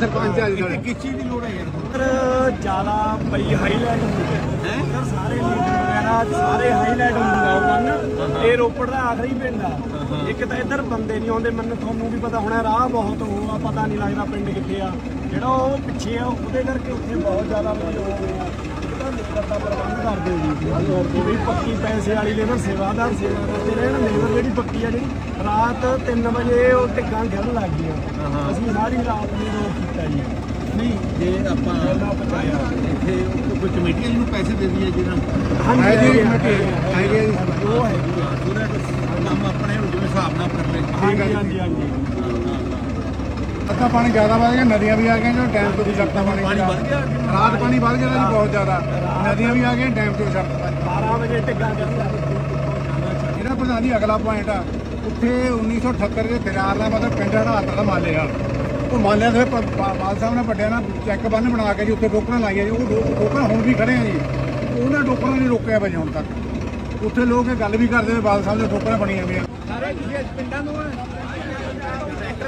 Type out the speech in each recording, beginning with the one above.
ਸਰਪੰਚ ਆ ਜੀ ਸਾਡੇ। ਕਿਸ ਚੀਜ਼ ਦੀ ਲੋੜ ਹੈ ਯਾਰ? ਜ਼ਿਆਦਾ ਬਈ ਹਾਈਲਾਈਟ ਹੈ। ਸਰ ਸਾਰੇ ਲੀਡਰ ਵਗੈਰਾ ਸਾਰੇ ਹਾਈਲਾਈਟ ਹੁੰਦਾ ਉਹ ਇਹ ਰੋਪੜ ਦਾ ਆਖਰੀ ਪਿੰਡ ਆ। ਇੱਕ ਤਾਂ ਇੱਧਰ ਬੰਦੇ ਨਹੀਂ ਆਉਂਦੇ ਮੈਨੂੰ ਤੁਹਾਨੂੰ ਵੀ ਪਤਾ ਹੋਣਾ ਰਾਹ ਬਹੁਤ ਉਹ ਆ ਪਤਾ ਨਹੀਂ ਲੱਗਦਾ ਪਿੰਡ ਕਿੱਥੇ ਆ। ਜਿਹੜਾ ਉਹ ਪਿੱਛੇ ਆ ਉਹਦੇ ਕਰਕੇ ਉੱਥੇ ਬਹੁਤ ਜ਼ਿਆਦਾ ਬਈ ਹੋ ਗਿਆ ਤਾਂ ਲੇਬਰ ਦਾ ਪ੍ਰਬੰਧ ਕਰਦੇ ਜੀ। ਉਹ ਵੀ ਪੱਕੀ ਪੈਸੇ ਵਾਲੀ ਲੇਬਰ ਸੇਵਾਦਾਰ ਸੇਵਾ ਕਰਦੇ ਰਹੇ ਨਾ ਲੇਬਰ ਜਿਹੜੀ ਪੱਕੀ ਆ ਜਿਹੜੀ ਰਾਤ 3 ਵਜੇ ਉਹ ਟਿੱਗਾਂ ਗਿਰਨ ਲੱਗ ਗਈਆਂ। ਅਸੀਂ ਸਾਰੀ ਰਾਤ ਨੂੰ ਰੋਕ ਕੀਤਾ ਜੀ। ਨਹੀਂ ਜੇ ਆਪਾਂ ਇੱਥੇ ਕੋਈ ਕਮੇਟੀ ਜਿਹਨੂੰ ਪੈਸੇ ਦੇ ਦਈਏ ਜਿਹਨਾਂ ਹਾਂਜੀ। ਕਮੇਟੀ ਹੈਗੀ ਉਹ ਹੈਗੀ। ਪੂਰਾ ਕੰਮ ਆਪਣੇ ਜਿਵੇਂ ਹਿਸਾਬ ਨਾਲ ਕਰ ਲੈ ਹਾਂਜੀ ਹਾਂਜੀ ਹਾਂਜੀ। ਅੱਧਾ ਪਾਣੀ ਜ਼ਿਆਦਾ ਵਧ ਗਿਆ ਨਦੀਆਂ ਵੀ ਆ ਗਈਆਂ ਜੋ ਡੈਮ ਤੋਂ ਵੀ ਛੱਡਤਾ ਪਾਣੀ ਪਾਣੀ ਵੱਧ ਗਿਆ? ਰਾਤ ਪਾਣੀ ਵੱਧ ਗਿਆ ਜੀ ਬਹੁਤ ਜ਼ਿਆਦਾ। ਨਦੀਆਂ ਵੀ ਆ ਗਈਆਂ ਡੈਮ ਤੋਂ ਛੱਡਤਾ 12 ਵਜੇ ਟਿੱਗਾ ਕਰਨ ਲੱਗ ਗਏ ਜਿਹੜਾ ਪ੍ਰਧਾਨ ਜੀ ਅਗਲਾ ਪੁਆਇੰਟ ਆ। ਉੱਥੇ 1978 ਦੇ ਦਰਿਆਰ ਦਾ ਮਤਲਬ ਪਿੰਡ ਹੜਾਤ ਦਾ ਮਾਲੇ ਆ। ਉਹ ਮਾਲਿਆਂ ਦੇ ਪਾਲ ਸਾਹਿਬ ਨੇ ਵੱਡਿਆਂ ਨਾਲ ਚੈੱਕ ਬੰਨ ਬਣਾ ਕੇ ਜੀ ਉੱਥੇ ਟੋਕਰਾਂ ਲਾਈਆਂ ਜੀ। ਉਹ ਡੋ- ਟੋਕਰਾਂ ਹੁਣ ਵੀ ਖੜੇ ਆ ਜੀ। ਉਹਨਾਂ ਟੋਕਰਾਂ ਨੇ ਰੋਕਿਆ ਵਜੇ ਹੁਣ ਤੱਕ। ਉੱਥੇ ਲੋਕ ਇਹ ਗੱਲ ਵੀ ਕਰਦੇ ਨੇ ਬਾਲ ਸਾਹਿਬ ਦੇ ਟੋਕਰਾਂ ਬਣੀਆਂ ਹੋਈਆਂ ਸਾਰੇ ਤੁਸੀਂ ਪਿੰਡਾਂ ਨੂੰ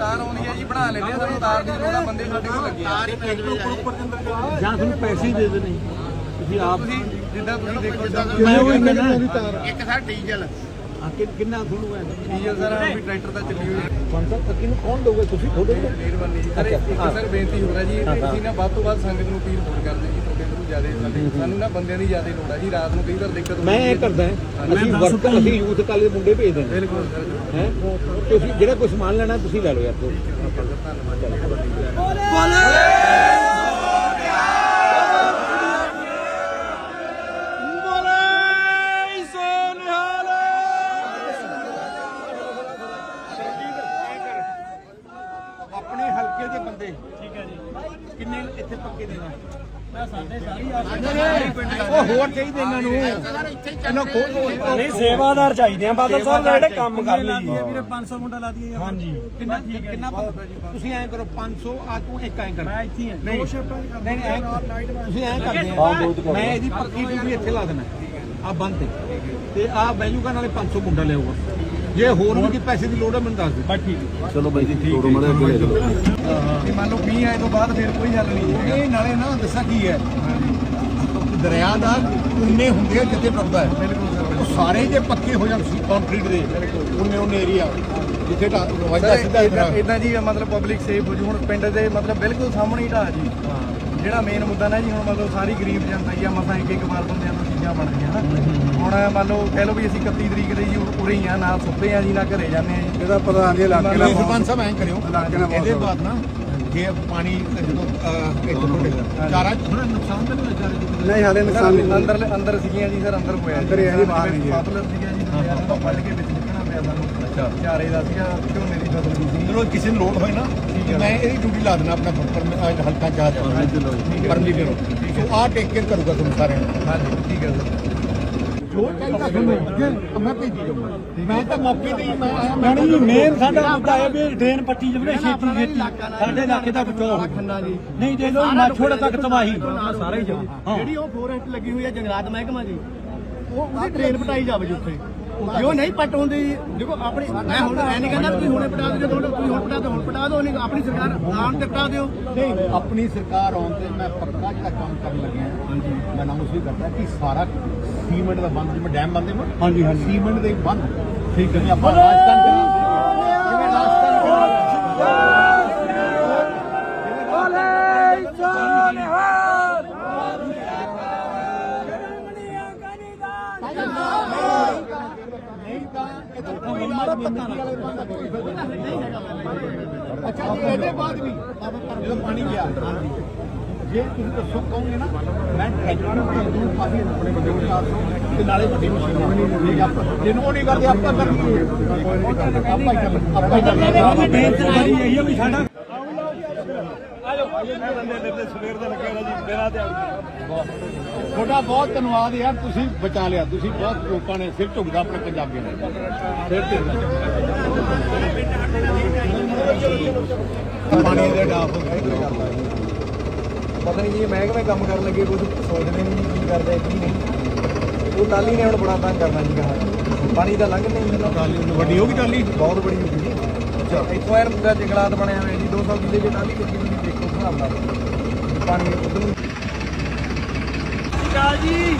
ਤਾਰ ਆਉਣੀ ਹੈ ਜੀ ਬਣਾ ਲੈਂਦੇ ਆ ਸਾਨੂੰ ਤਾਰ ਦੀ ਲੋੜ ਆ ਬੰਦੇ ਸਾਡੇ ਕੋਲ ਲੱਗੇ ਆ। ਜਾਂ ਤੁਹਾਨੂੰ ਪੈਸੇ ਹੀ ਦੇ ਦੇਣੇ ਤੁਸੀਂ। ਆਪ ਤੁਸੀਂ ਜਿੱਦਾਂ ਤੁਸੀਂ ਦੇਖੋ ਮੈਂ ਉਹ ਕਹਿੰਦਾ। ਇੱਕ ਸਰ ਡੀਜ਼ਲ। ਕਿੰਨਾ ਤੁਹਾਨੂੰ ਹੈ? ਡੀਜ਼ਲ ਸਰ ਵੀ ਟਰੈਕਟਰ ਤਾਂ ਚੱਲੀ ਹੋਈ। ਹੈ ਪੰਜ ਤੱਕ ਨੂੰ ਕੌਣ ਦੋਗੇ ਤੁਸੀਂ ਖੋਦੇ ਮਿਹਰਬਾਨੀ ਜੀ। ਸਰ ਇੱਕ ਸਰ ਬੇਨਤੀ ਹੋ ਰਹੀ ਜੀ ਤੁਸੀਂ ਨਾ ਵੱਧ ਤੋਂ ਵੱਧ ਸੰਗਤ ਨੂੰ ਅਪੀਲ ਹੋਰ ਕਰਦੇ ਜੀ। ਜ਼ਿਆਦਾ ਸਾਡੇ ਸਾਨੂੰ ਨਾ ਬੰਦਿਆਂ ਦੀ ਜ਼ਿਆਦਾ ਲੋੜ ਆ ਜੀ ਰਾਤ ਨੂੰ ਕਈ ਵਾਰ ਦਿੱਕਤ ਹੁੰਦੀ ਮੈਂ ਇਹ ਹੈ। ਕਰਦਾ ਅਸੀਂ ਵਰਕ ਅਸੀਂ ਯੂਥ ਕਾਲੇ ਦੇ ਮੁੰਡੇ ਭੇਜ ਦਿੰਦੇ ਬਿਲਕੁਲ ਹੈ? ਤੁਸੀਂ ਜਿਹੜਾ ਕੋਈ ਸਮਾਨ ਲੈਣਾ ਤੁਸੀਂ ਲੈ ਲਓ ਯਾਰ ਤੋਂ ਆਪਣੇ ਹਲਕੇ ਦੇ ਬੰਦੇ ਠੀਕ ਹੈ ਜੀ ਕਿੰਨੇ ਇੱਥੇ ਪੱਕੇ ਦੇ ਨੇ ਉਹ ਹੋਰ ਚਾਹੀਦੇ ਇਹਨਾਂ ਨੂੰ। ਇਹਨਾਂ ਕੋਲ ਨਹੀਂ ਸੇਵਾਦਾਰ ਚਾਹੀਦੇ ਆ। ਬਾਦਲ ਸਾਹਿਬ ਜਿਹੜੇ ਕੰਮ ਕਰ ਲਈ ਵੀਰੇ 500 ਮੁੰਡਾ ਲਾ ਦਈਏ। ਹਾਂਜੀ। ਕਿੰਨਾ ਕਿੰਨਾ ਤੁਸੀਂ ਐਂ ਕਰੋ 500 ਆ ਤੂੰ ਇੱਕ ਐਂ ਕਰ। ਮੈਂ ਇੱਥੇ ਹੀ ਨਹੀਂ ਨਹੀਂ ਨਹੀਂ, ਐਂ ਤੁਸੀਂ ਐਂ ਕਰਦੇ ਆ ਮੈਂ ਇਹਦੀ ਪੱਕੀ ਡਿਊਟੀ ਇੱਥੇ ਲਾ ਦੇਣਾ। ਆ ਬੰਦ ਤੇ। ਤੇ ਆ ਬੈਜੂਗਾ ਨਾਲੇ 500 ਮੁੰਡਾ ਲਿਆਊਗਾ। ਜੇ ਹੋਰ ਵੀ ਕੋਈ ਪੈਸੇ ਦੀ ਲੋੜ ਹੈ ਮੈਨੂੰ ਦੱਸ ਦਿਓ। ਬਸ ਠੀਕ ਚਲੋ ਬਾਈ ਜੀ ਠੀਕ ਹੈ ਜੇ ਮੰਨ ਲਓ ਮੀਂਹ ਆਏ ਤੋਂ ਬਾਅਦ ਫਿਰ ਕੋਈ ਹੱਲ ਨਹੀਂ ਹੈ। ਇਹ ਨਾਲੇ ਨਾ ਦੱਸਾਂ ਕੀ ਹੈ। ਦਰਿਆ ਦਾ ਉਨੇ ਹੁੰਦੇ ਆ ਜਿੱਥੇ ਟੁੱਟਦਾ ਹੈ। ਉਹ ਸਾਰੇ ਜੇ ਪੱਕੇ ਹੋ ਜਾਣ ਕੰਕਰੀਟ ਦੇ ਉਨੇ ਉਨੇ ਏਰੀਆ ਜਿੱਥੇ ਢਾ- ਵੱਜਦਾ ਸਿੱਧਾ ਇਦਾਂ ਇਦਾਂ ਜੀ ਮਤਲਬ ਪਬਲਿਕ ਸੇਫ ਹੋ ਜੂ। ਹੁਣ ਪਿੰਡ ਦੇ ਮਤਲਬ ਬਿਲਕੁਲ ਸਾਹਮਣੇ ਹੀ ਢਾਹ ਜੀ। ਜਿਹੜਾ ਮੇਨ ਮੁੱਦਾ ਨਾ ਜੀ ਹੁਣ ਮਤਲਬ ਸਾਰੀ ਗਰੀਬ ਜਨਤਾ ਹੀ ਆ ਮਸਾਂ ਇੱਕ ਇੱਕ ਵਾਰ ਬੰਦਿਆਂ ਨੂੰ ਚੀਜ਼ਾਂ ਬਣ ਗਈਆਂ ਨਾ। ਹੁਣ ਮੰਨ ਲਓ ਕਹਿ ਲਓ ਵੀ ਅਸੀਂ 31 ਤਰੀਕ ਦੇ ਜੀ ਉਰੇ ਹੀ ਆ ਨਾ ਸੁੱਤੇ ਆ ਜੀ ਨਾ ਘਰੇ ਜਾਂਦੇ ਆ ਜੀ। ਇਹਦਾ ਪ੍ਰਧਾਨ ਜੀ ਇਲਾਕੇ ਦਾ ਸਰਪੰਚ ਸਾਹਿਬ ਐਂ ਕਰਿਓ ਇਹਦੇ ਬਾਅਦ ਨਾ ਜੇ ਪਾਣੀ ਜਦੋਂ ਚਾਰਾ ਹੁਣ ਨੁਕਸਾਨ ਤਾਂ ਨਹੀਂ ਹੋਇਆ ਚਾਰੇ ਨਹੀਂ ਹਾਲੇ ਨੁਕਸਾਨ ਨਹੀਂ ਅੰਦਰ ਅੰਦਰ ਸੀਗੀਆਂ ਜੀ ਸਰ ਅੰਦਰ ਹੋਇਆ ਅੰਦਰ ਬਾਹਰ ਨਹੀਂ ਜੀ। ਪਾਪੂਲਰ ਤੋਂ ਕੇ ਵਿੱਚ ਪਿਆ ਸਾਨੂੰ ਅੱਛਾ। ਚਾਰੇ ਦਾ ਸੀਗਾ ਝੋਨੇ ਦੀ ਫਸਲ ਸੀ? ਚਲੋ ਕਿਸੇ ਨੂੰ ਲੋਡ ਹੋਏ ਨਾ ਤੇ ਮੈਂ ਇਹਦੀ ਡਿਊਟੀ ਲਾ ਦੇਣਾ ਆਪਣਾ ਪਰ ਹਲਕਾ ਜਾ ਜਾ ਪਰਮਲੀ ਦੇ ਸੋ ਆ ਟੇਕ ਕੇਅਰ ਕਰੂਗਾ ਤੁਹਾਨੂੰ ਸਾਰਿਆਂ ਨੂੰ। ਹਾਂਜੀ ਠੀਕ ਹੈ ਸਰ। ਜੋ ਚਾਹੀਦਾ ਤੁਹਾਨੂੰ ਮੈਂ ਭੇਜੀ ਜਾਊਂਗਾ। ਮੈਂ ਤਾਂ ਮੌਕੇ ਤੇ ਹੀ ਮੈਂ ਆਇਆ ਮੈਂ ਜੀ ਮੇਨ ਸਾਡਾ ਮੁੱਦਾ ਹੈ ਵੀ ਡਰੇਨ ਪੱਟੀ ਜਵੇ ਛੇਤੀ ਛੇਤੀ ਸਾਡੇ ਇਲਾਕੇ ਦਾ ਬਚਾਓ ਹੋ ਖੰਨਾ ਜੀ। ਨਹੀਂ ਦੇ ਲੋ ਮਾਛੋੜ ਤੱਕ ਤਬਾਹੀ ਸਾਰੇ ਜਾਓ ਜਿਹੜੀ ਉਹ ਫੋਰੈਸਟ ਲੱਗੀ ਹੋਈ ਹੈ ਜੰਗਲਾਤ ਮਹਿਕਮਾ ਜੀ ਉਹ ਟ੍ਰੇਨ ਪਟਾਈ ਜਾਵੇ ਜੀ ਉੱਥੇ। ਜੇ ਉਹ ਨਹੀਂ ਪਟ ਹੁੰਦੀ ਦੇਖੋ ਆਪਣੀ ਮੈਂ ਹੁਣ ਐ ਨਹੀਂ ਕਹਿੰਦਾ ਤੁਸੀਂ ਹੁਣੇ ਪਟਾ ਦਿਓ ਜਦੋਂ ਤੁਸੀਂ ਹੁਣ ਪਟਾ ਦਿਓ ਹੁਣ ਪਟਾ ਦਿਓ ਨਹੀਂ ਆਪਣੀ ਸਰਕਾਰ ਆਉਣ ਤੇ ਪਟਾ ਦਿਓ। ਨਹੀਂ ਆਪਣੀ ਸਰਕਾਰ ਆਉਣ ਤੇ ਮੈਂ ਪੱਕਾ ਜਿਹੜਾ ਕੰਮ ਕਰਨ ਲੱਗਿਆ ਹਾਂਜੀ। ਮੈਂ ਨਾਮ ਵੀ ਕਰਦਾ ਕਿ ਸਾਰਾ ਸੀਮੈਂਟ ਦਾ ਬੰਦ ਜਿਵੇਂ ਡੈਮ ਬੰਦੇ ਹਾਂਜੀ ਹਾਂਜੀ। ਸੀਮੈਂਟ ਦੇ ਬੰਦ। ਠੀਕ ਹੈ ਆਪਾਂ ਰਾਜਸਥਾਨ ਕਰੀ ਜਿਵੇਂ ਰਾਜਸਥਾਨ ਨਹੀਂ ਤਾਂ ਇਹ ਤਾਂ ਕੋਈ ਮਾਰਾ ਪੱਤਾ ਨਾ ਅੱਛਾ ਜੀ ਇਹਦੇ ਬਾਅਦ ਵੀ ਜਦੋਂ ਪਾਣੀ ਗਿਆ ਜੇ ਤੁਸੀਂ ਦੱਸੋ ਕਹੋਗੇ ਨਾ ਮੈਂ ਟਰੈਕਟਰ ਨੂੰ ਭੇਜ ਦੂੰ ਆਪਣੇ ਬੰਦੇ ਨੂੰ 400 ਤੇ ਨਾਲੇ ਵੱਡੀ ਮਸ਼ੀਨਾਂ ਠੀਕ ਆਪਾਂ ਜਿਹਨੂੰ ਨਹੀਂ ਕਰਦੇ ਆਪਾਂ ਕਰ ਆਪਾਂ ਹੀ ਆਪਾਂ ਹੀ ਕਰ ਉਹਦੀ ਬੇਨਤੀ ਬੜੀ ਇਹੀ ਹੈ ਵੀ ਸਾਡਾ ਸਵੇਰ ਦਾ ਲੱਗਿਆ ਹੋਇਆ ਜੀ ਮੇਰਾ ਤੇ ਤੁਹਾਡਾ ਬਹੁਤ ਧੰਨਵਾਦ ਯਾਰ ਤੁਸੀਂ ਬਚਾ ਲਿਆ ਤੁਸੀਂ ਬਹੁਤ ਲੋਕਾਂ ਨੇ ਸਿਰ ਝੁਕਦਾ ਆਪਣੇ ਪੰਜਾਬੀਆਂ ਨੇ ਸਿਰ ਝੁਕਦਾ। ਪਾਣੀ ਦੇ ਡਾਫ ਪਤਾ ਨਹੀਂ ਜੀ ਮਹਿਕਮੇ ਕੰਮ ਕਰਨ ਲੱਗੇ ਕੁਝ ਸੋਚਦੇ ਨਹੀਂ ਕੀ ਕਰਦੇ ਕੀ ਨਹੀਂ। ਉਹ ਟਾਲੀ ਨੇ ਹੁਣ ਬੜਾ ਤੰਗ ਕਰਨਾ ਜੀ ਕਹਾ ਪਾਣੀ ਦਾ ਲੰਘ ਨਹੀਂ। ਟਾਲੀ ਵੱਡੀ ਹੋ ਗਈ ਟਾਲੀ ਬਹੁਤ ਬੜੀ ਹੋ ਗਈ ਅੱਛਾ ਇੱਥੋਂ ਐਨ ਪੂਰਾ ਜੰਗਲਾਤ ਬਣਿਆ ਹੋਇਆ ਜੀ 200 ਕਿੱਲੇ ਦੀ ਟਾਲੀ ਲੱਗੀ ਤੁਸੀਂ ਦੇਖੋ ਹਿਸਾਬ ਨਾਲ। ਪਾਣੀ ਉਧਰ ਨੂੰ। ਜੀ।